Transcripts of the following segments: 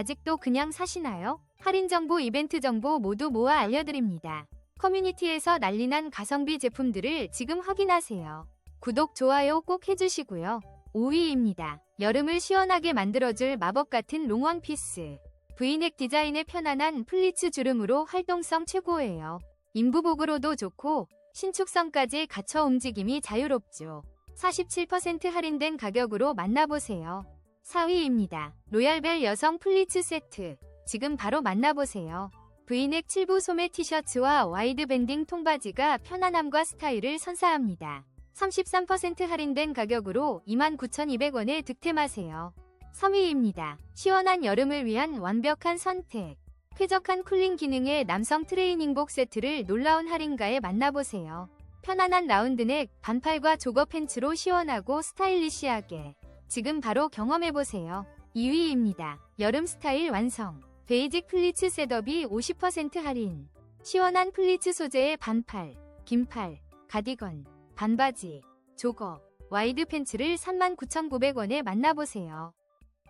아직도 그냥 사시나요? 할인 정보, 이벤트 정보 모두 모아 알려드립니다. 커뮤니티에서 난리난 가성비 제품들을 지금 확인하세요. 구독, 좋아요 꼭 해주시고요. 5위입니다. 여름을 시원하게 만들어줄 마법 같은 롱원 피스. 브이넥 디자인의 편안한 플리츠 주름으로 활동성 최고예요. 인부복으로도 좋고 신축성까지 갖춰 움직임이 자유롭죠. 47% 할인된 가격으로 만나보세요. 4위입니다. 로얄벨 여성 플리츠 세트. 지금 바로 만나보세요. 브이넥 7부 소매 티셔츠와 와이드 밴딩 통바지가 편안함과 스타일을 선사합니다. 33% 할인된 가격으로 29,200원에 득템하세요. 3위입니다. 시원한 여름을 위한 완벽한 선택. 쾌적한 쿨링 기능의 남성 트레이닝복 세트를 놀라운 할인가에 만나보세요. 편안한 라운드넥, 반팔과 조거 팬츠로 시원하고 스타일리시하게. 지금 바로 경험해보세요. 2위입니다. 여름 스타일 완성. 베이직 플리츠 셋업이 50% 할인. 시원한 플리츠 소재의 반팔, 긴팔, 가디건, 반바지, 조거, 와이드 팬츠를 39,900원에 만나보세요.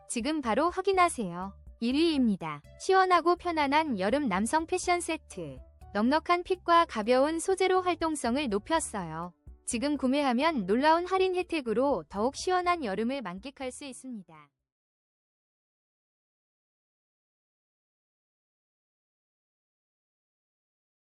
지금 바로 확인하세요. 1위입니다. 시원하고 편안한 여름 남성 패션 세트. 넉넉한 핏과 가벼운 소재로 활동성을 높였어요. 지금 구매하면 놀라운 할인 혜택으로 더욱 시원한 여름을 만끽할 수 있습니다.